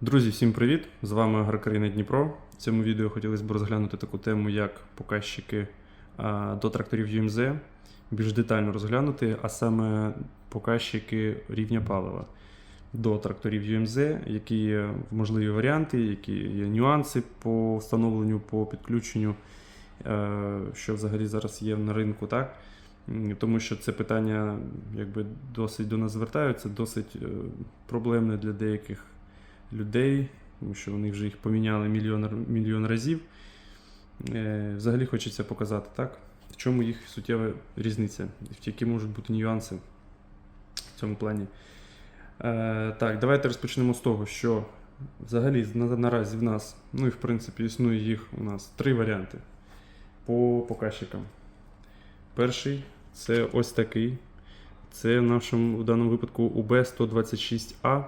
Друзі, всім привіт! З вами Агрокраїна Дніпро. В цьому відео хотілося б розглянути таку тему, як показчики до тракторів ЮМЗ, більш детально розглянути, а саме показчики рівня палива до тракторів ЮМЗ, які є можливі варіанти, які є нюанси по встановленню, по підключенню, е, що взагалі зараз є на ринку, так? Тому що це питання якби досить до нас звертаються, досить е, проблемне для деяких людей, тому що вони вже їх поміняли мільйон, мільйон разів. Е, Взагалі хочеться показати, так? В чому їх суттєва різниця, які можуть бути нюанси в цьому плані. Е, так, давайте розпочнемо з того, що взагалі на, наразі в нас, ну і в принципі існує їх у нас три варіанти по показчикам. Перший це ось такий. Це в нашому в даному випадку UB126A.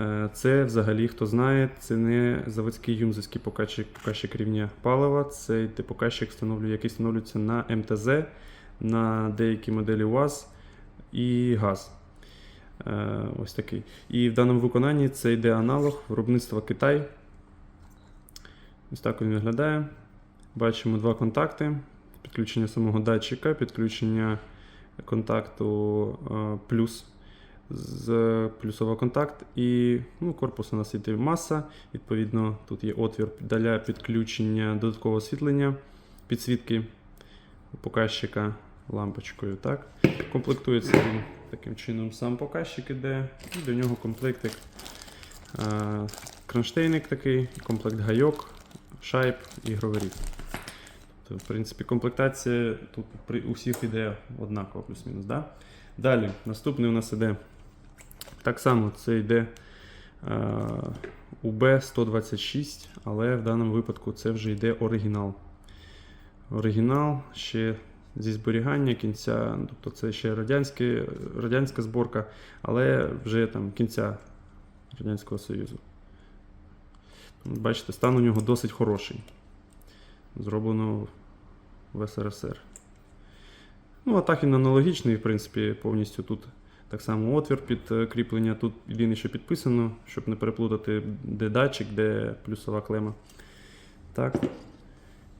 Е, Це взагалі, хто знає, це не заводський юмзовський показчик, показчик рівня палива. Цей показчик який встановлюється на МТЗ, на деякі моделі УАЗ і ГАЗ. Е, Ось такий. І в даному виконанні це йде аналог виробництва Китай. Ось так він виглядає. Бачимо два контакти: підключення самого датчика, підключення контакту е, плюс з плюсовий контакт, і ну, корпус у нас йде маса. Відповідно, тут є отвір для підключення додаткового освітлення, підсвітки показчика лампочкою. Так? Комплектується він таким чином сам показчик іде, і до нього комплектик. е, Кронштейник такий, комплект гайок, шайб і гроверів. Тобто, в принципі, комплектація тут при у всіх іде однакова, плюс-мінус. Да? Далі, наступний у нас іде так само це йде е, UB126, але в даному випадку це вже йде оригінал. Оригінал ще зі зберігання кінця, тобто це ще радянська зборка, але вже там кінця Радянського Союзу. Бачите, стан у нього досить хороший. Зроблено в СРСР. Ну, а так він аналогічний, в принципі, повністю тут так само отвір під е, кріплення. Тут єдине, що підписано, щоб не переплутати, де датчик, де плюсова клема. Так,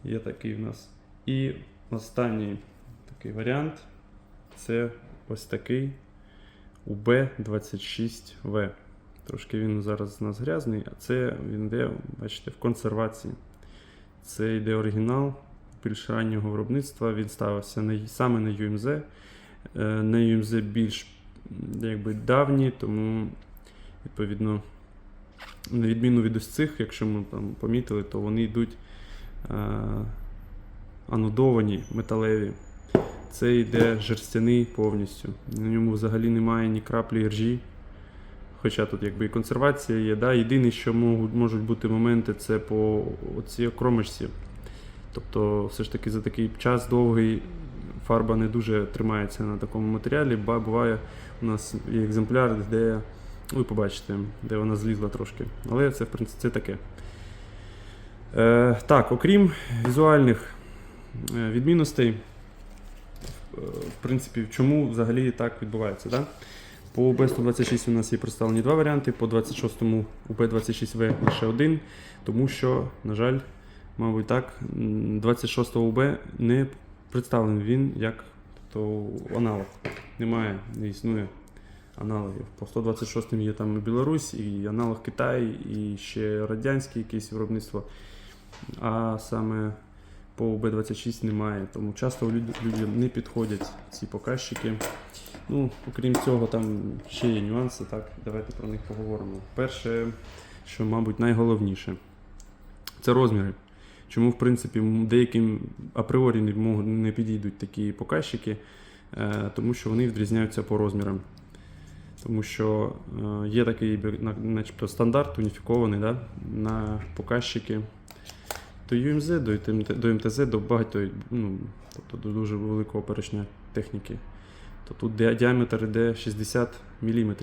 є такий в нас. І останній такий варіант це ось такий UB26V. Трошки він зараз у нас грязний, а це він йде, бачите, в консервації. Це йде оригінал більш раннього виробництва. Він ставився на, саме на UMZ. Е, На UMZ більш м, якби, давні, тому відповідно, на відміну від ось цих, якщо ми там помітили, то вони йдуть е, анодовані металеві. Це йде жерстяний повністю. На ньому взагалі немає ні краплі ржі. Хоча тут якби і консервація є. Да? Єдине, що можуть, бути моменти, це по оцій кромочці. Тобто, все ж таки за такий час довгий фарба не дуже тримається на такому матеріалі. Буває у нас є екземпляр, де ви побачите, де вона злізла трошки. Але це в принципі це таке. Е, так, окрім візуальних е, відмінностей, е, в принципі, чому взагалі так відбувається? Да? По UB126 у нас є представлені два варіанти, по 26-му UB26V лише один, тому що, на жаль, мабуть, так, 26-го УБ не представлений він як тобто, аналог. Немає, не існує аналогів. По 126 є там і Білорусь, і аналог Китай, і ще радянське якесь виробництво. А саме по УБ26 немає. Тому часто люд- людям не підходять ці показчики. Ну, окрім цього, там ще є нюанси, так, давайте про них поговоримо. Перше, що, мабуть, найголовніше, це розміри. Чому, в принципі, деяким апріорі не, підійдуть такі показчики, е, тому що вони відрізняються по розмірам. Тому що е, є такий начебто стандарт уніфікований да, на показчики до UMZ, до, МТЗ, до багатьої, ну, тобто до дуже великого перечня техніки. То тут діаметр йде 60 мм.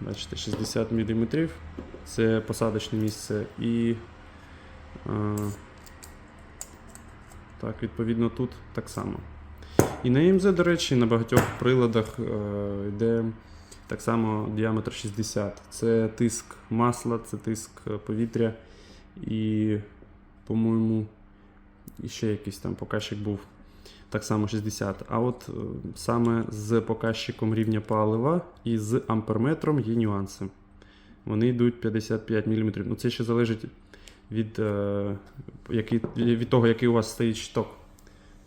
Бачите, 60 мм це посадочне місце і е, так, відповідно, тут так само. І на МЗ, до речі, на багатьох приладах е, йде Так само діаметр 60. Це тиск масла, це тиск е, повітря і, по-моєму, ще якийсь там показчик був. Так само 60. А от е, саме з показчиком рівня палива і з амперметром є нюанси. Вони йдуть 55 мм. Ну, це ще залежить від, е, який, від того, який у вас стоїть щиток.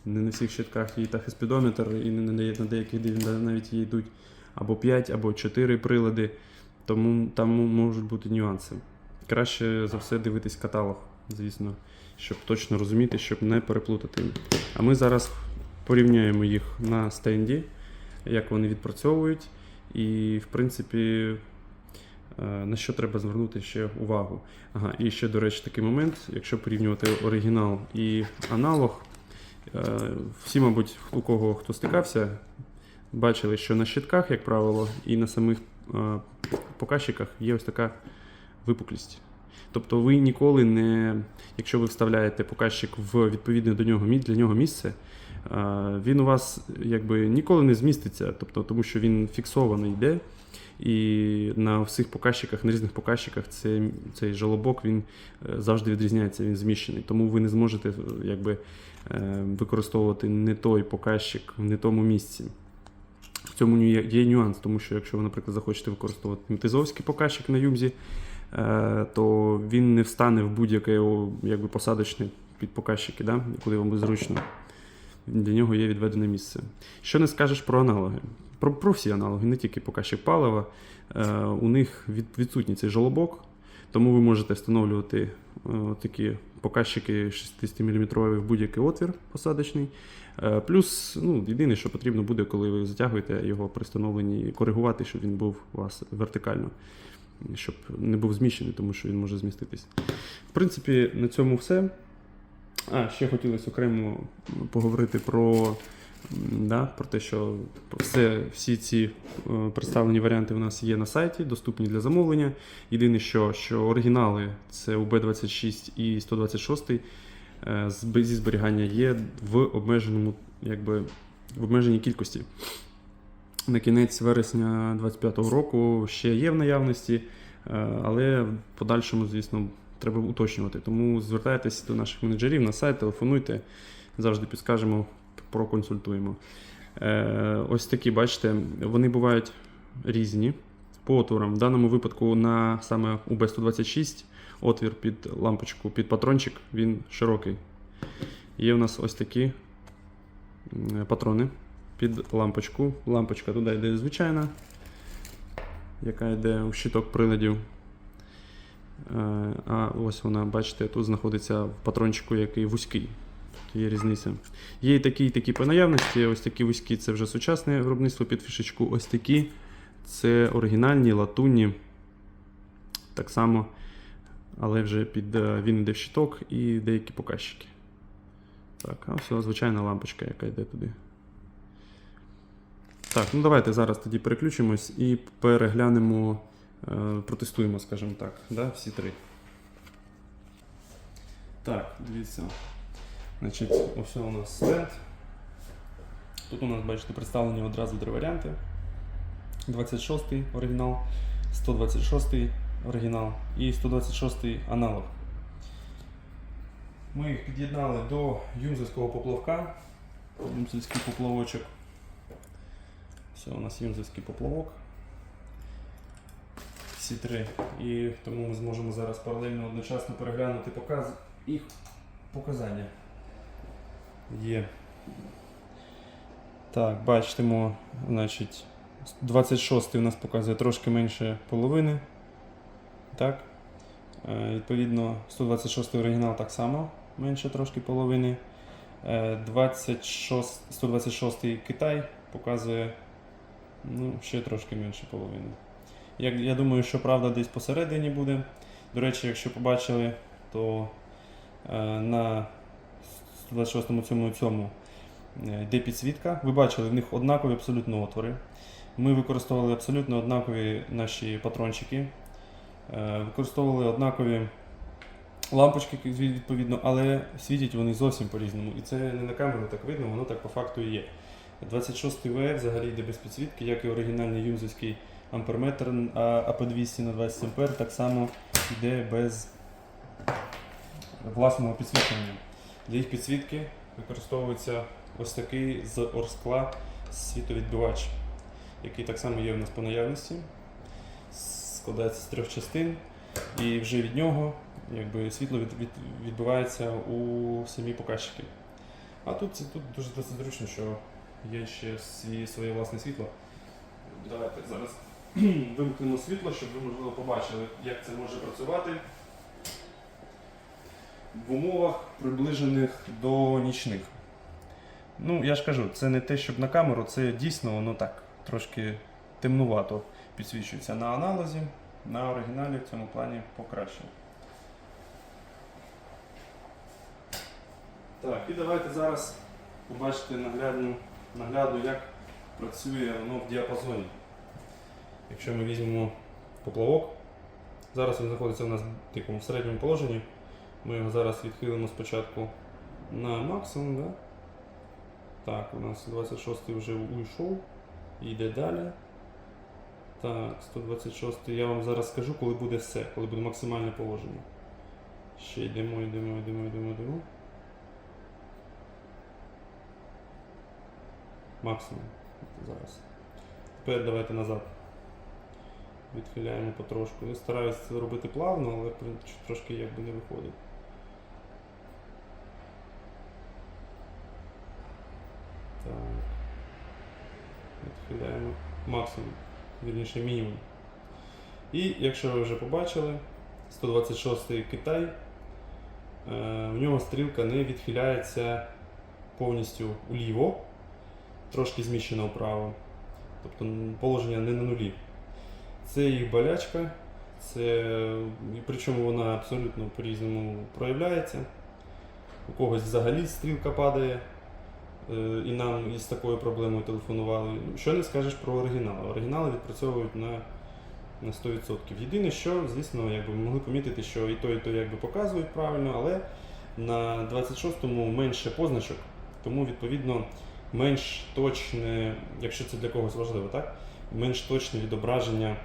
Не на всіх щитках є тахеспідометр, і не на, деяких навіть є йдуть або 5, або 4 прилади, тому там можуть бути нюанси. Краще за все дивитись каталог, звісно, щоб точно розуміти, щоб не переплутати. А ми зараз порівняємо їх на стенді, як вони відпрацьовують, і, в принципі, е, на що треба звернути ще увагу. Ага, і ще, до речі, такий момент, якщо порівнювати оригінал і аналог, е, всі, мабуть, у кого хто стикався, бачили, що на щитках, як правило, і на самих е, показчиках є ось така випуклість. Тобто ви ніколи не, якщо ви вставляєте показчик в відповідне до нього для нього місце, е, він у вас якби ніколи не зміститься, тобто, тому що він фіксовано йде. І на всіх показчиках, на різних показчиках це, цей жалобок він е, завжди відрізняється, він зміщений. Тому ви не зможете е, якби, використовувати не той показчик в не тому місці. В цьому є, нюанс, тому що якщо ви, наприклад, захочете використовувати метизовський показчик на юмзі, то він не встане в будь-яке якби, посадочне під показчики, да? куди вам буде зручно. Для нього є відведене місце. Що не скажеш про аналоги? Про, про всі аналоги, не тільки показчик палива. Е, у них від, відсутній цей жолобок, тому ви можете встановлювати е, такі показчики 60-мм в будь-який отвір посадочний. Е, Плюс, ну, єдине, що потрібно буде, коли ви затягуєте його при встановленні, коригувати, щоб він був у вас вертикально, щоб не був зміщений, тому що він може зміститись. В принципі, на цьому все. А, ще хотілося окремо поговорити про, да, про те, що все, всі ці е, представлені варіанти у нас є на сайті, доступні для замовлення. Єдине, що, що оригінали це UB26 і 126 е, зі зберігання є в обмеженому, якби, в обмеженій кількості. На кінець вересня 2025 року ще є в наявності, е, але в подальшому, звісно, треба уточнювати. Тому звертайтеся до наших менеджерів на сайт, телефонуйте, завжди підскажемо, проконсультуємо. Е, Ось такі, бачите, вони бувають різні по отворам. В даному випадку на саме UB126 отвір під лампочку, під патрончик, він широкий. Є у нас ось такі патрони під лампочку. Лампочка туди йде звичайна, яка йде у щиток приладів. Е, А ось вона, бачите, тут знаходиться в патрончику, який вузький. Є різниця. Є і такі, і такі по наявності. Ось такі вузькі це вже сучасне виробництво під фішечку. Ось такі це оригінальні, латунні. Так само, але вже під е, він йде в щиток і деякі показчики. Так, а все, звичайна лампочка, яка йде туди. Так, ну давайте зараз тоді переключимось і переглянемо, е, протестуємо, скажімо так, да, всі три. Так, дивіться. Значить, ось у нас стенд. Тут у нас, бачите, представлені одразу три варіанти. 26-й оригінал, 126-й оригінал і 126-й аналог. Ми їх під'єднали до юнзерського поплавка. Юнзерський поплавочок. Все, у нас юнзерський поплавок. Всі три. І тому ми зможемо зараз паралельно одночасно переглянути показ їх показання. Є. Так, бачимо, значить, 26 у нас показує трошки менше половини. Так. Е, Відповідно, 126 оригінал так само менше трошки половини. Е, 26, 126 Китай показує ну, ще трошки менше половини. Я, я думаю, що правда десь посередині буде. До речі, якщо побачили, то е, на 126 цьому і цьому е, йде підсвітка. Ви бачили, в них однакові абсолютно отвори. Ми використовували абсолютно однакові наші патрончики, е, використовували однакові лампочки, відповідно, але світять вони зовсім по-різному. І це не на камеру так видно, воно так по факту і є. 26 ВФ взагалі йде без підсвітки, як і оригінальний юнзерський амперметр АП200 на 20 ампер так само йде без власного підсвітлення. Для їх підсвітки використовується ось такий з орскла світовідбивач, який так само є в нас по наявності. Складається з трьох частин, і вже від нього якби, світло від, від, відбивається у самі показчики. А тут, тут дуже досить зручно, що є ще свій, своє власне світло. Давайте зараз вимкнемо світло, щоб ви можливо побачили, як це може працювати в умовах, приближених до нічних. Ну, я ж кажу, це не те, щоб на камеру, це дійсно воно так трошки темнувато підсвічується на аналозі, на оригіналі в цьому плані покраще. Так, і давайте зараз побачите наглядно, наглядно, як працює воно в діапазоні. Якщо ми візьмемо поплавок, зараз він знаходиться у нас в такому середньому положенні. Ми його зараз відхилимо спочатку на максимум. Да? Так, у нас 26 вже уйшов. Йде далі. Так, 126 я вам зараз скажу, коли буде все, коли буде максимальне положення. Ще йдемо, йдемо, йдемо, йдемо, йдемо. Максимум. Зараз. Тепер давайте назад. Відхиляємо потрошку. Я стараюся це робити плавно, але трошки якби не виходить. Відхиляємо максимум, вірніше мінімум. І якщо ви вже побачили, 126 Китай, е, в нього стрілка не відхиляється повністю уліво, трошки зміщена вправо. Тобто положення не на нулі. Це їх болячка, це, причому вона абсолютно по-різному проявляється. У когось взагалі стрілка падає, е, і нам із такою проблемою телефонували. Ну, Що не скажеш про оригінал? Оригінали відпрацьовують на, на 100%. Єдине, що, звісно, якби могли помітити, що і то, і то якби показують правильно, але на 26-му менше позначок, тому відповідно менш точне, якщо це для когось важливо, так? менш точне відображення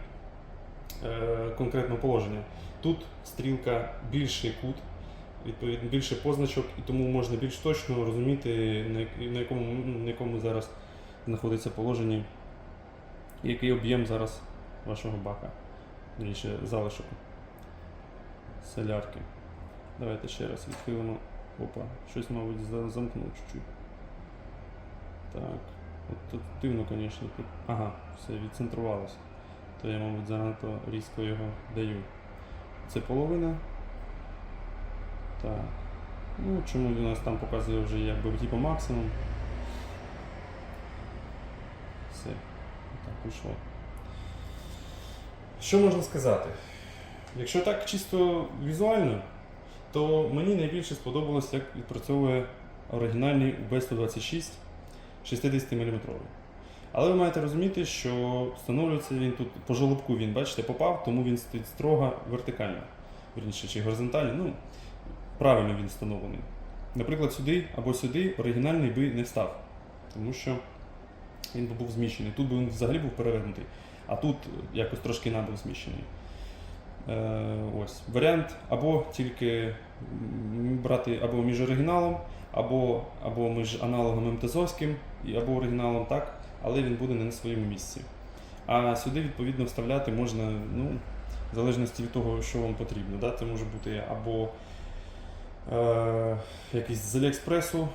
е, конкретного положення. Тут стрілка більший кут, відповідно більше позначок, і тому можна більш точно розуміти, на, якому, ну, на якому зараз знаходиться положення, який об'єм зараз вашого бака, більше залишок солярки. Давайте ще раз відхилимо. Опа, щось, мабуть, замкнув чуть-чуть. Так. От тут дивно, звісно. Тут... Ага, все відцентрувалося. То я, мабуть, занадто різко його даю. Це половина. Так. Ну, чому у нас там показує вже якби типу максимум. Все. Так, пішло. Що можна сказати? Якщо так чисто візуально, то мені найбільше сподобалось, як відпрацьовує оригінальний UB126 60 мм. Але ви маєте розуміти, що встановлюється він тут по жолобку, він, бачите, попав, тому він стоїть строго вертикально. Вірніше, чи горизонтально. Ну, правильно він встановлений. Наприклад, сюди або сюди оригінальний би не став, тому що він би був зміщений. Тут би він взагалі був перевернутий, а тут якось трошки набув зміщений. Е, ось. Варіант або тільки брати або між оригіналом, або, або між аналогом МТЗовським, або оригіналом, так, але він буде не на своєму місці. А сюди, відповідно, вставляти можна, ну, в залежності від того, що вам потрібно. Да? Це може бути або е, якийсь з Аліекспресу,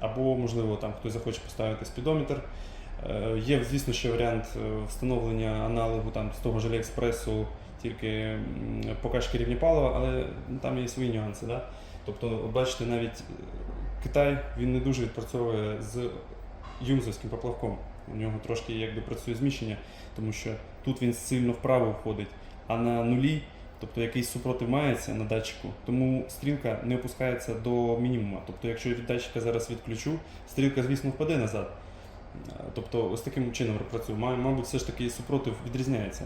або, можливо, там хтось захоче поставити спідометр. Е, Є, звісно, ще варіант е, встановлення аналогу там, з того ж Аліекспресу, тільки м, покачки рівня палива, але ну, там є свої нюанси. Да? Тобто, бачите, навіть е, Китай він не дуже відпрацьовує з юмзовським поплавком. У нього трошки якби працює зміщення, тому що тут він сильно вправо входить, а на нулі, тобто якийсь супротив мається на датчику, тому стрілка не опускається до мінімуму. Тобто, якщо я від датчика зараз відключу, стрілка, звісно, впаде назад. Е, Тобто, ось таким чином працює. Мабуть, все ж таки супротив відрізняється.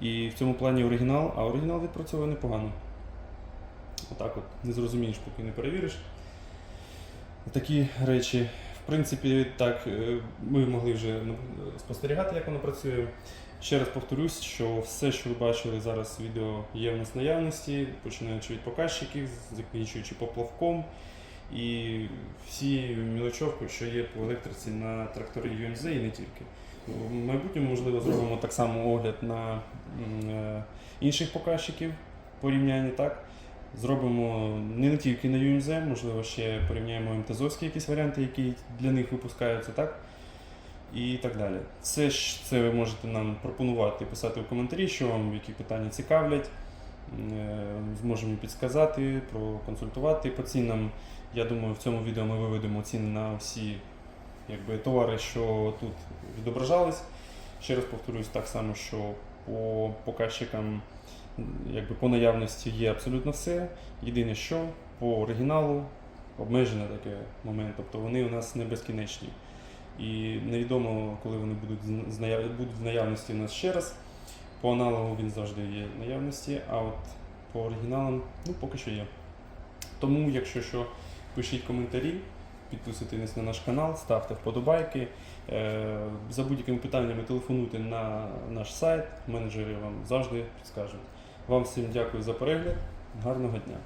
І в цьому плані оригінал, а оригінал відпрацьовує непогано. Отак от не зрозумієш, поки не перевіриш. Такі речі. В принципі, так, е, ми могли вже ну, спостерігати, як воно працює. Ще раз повторюсь, що все, що ви бачили зараз в відео, є в нас наявності, починаючи від показчиків, закінчуючи поплавком. І всі мілочовки, що є по електриці на тракторі UMZ і не тільки. В майбутньому, можливо, зробимо так само огляд на е, інших показчиків порівняння, так? Зробимо не тільки на UMZ, можливо, ще порівняємо МТЗовські якісь варіанти, які для них випускаються, так? І так далі. Це ж це ви можете нам пропонувати, писати в коментарі, що вам які питання цікавлять. Е, Зможемо підсказати, проконсультувати по цінам. Я думаю, в цьому відео ми виведемо ціни на всі якби, товари, що тут відображались. Ще раз повторюсь, так само, що по показчикам якби, по наявності є абсолютно все. Єдине, що по оригіналу обмежене таке момент, тобто вони у нас не безкінечні. І невідомо, коли вони будуть, будуть в наявності у нас ще раз. По аналогу він завжди є в наявності, а от по оригіналам ну, поки що є. Тому, якщо що, пишіть коментарі, підписуйтесь на наш канал, ставте вподобайки. Е, За будь-якими питаннями телефонуйте на наш сайт, менеджери вам завжди підскажуть. Вам всім дякую за перегляд. Гарного дня!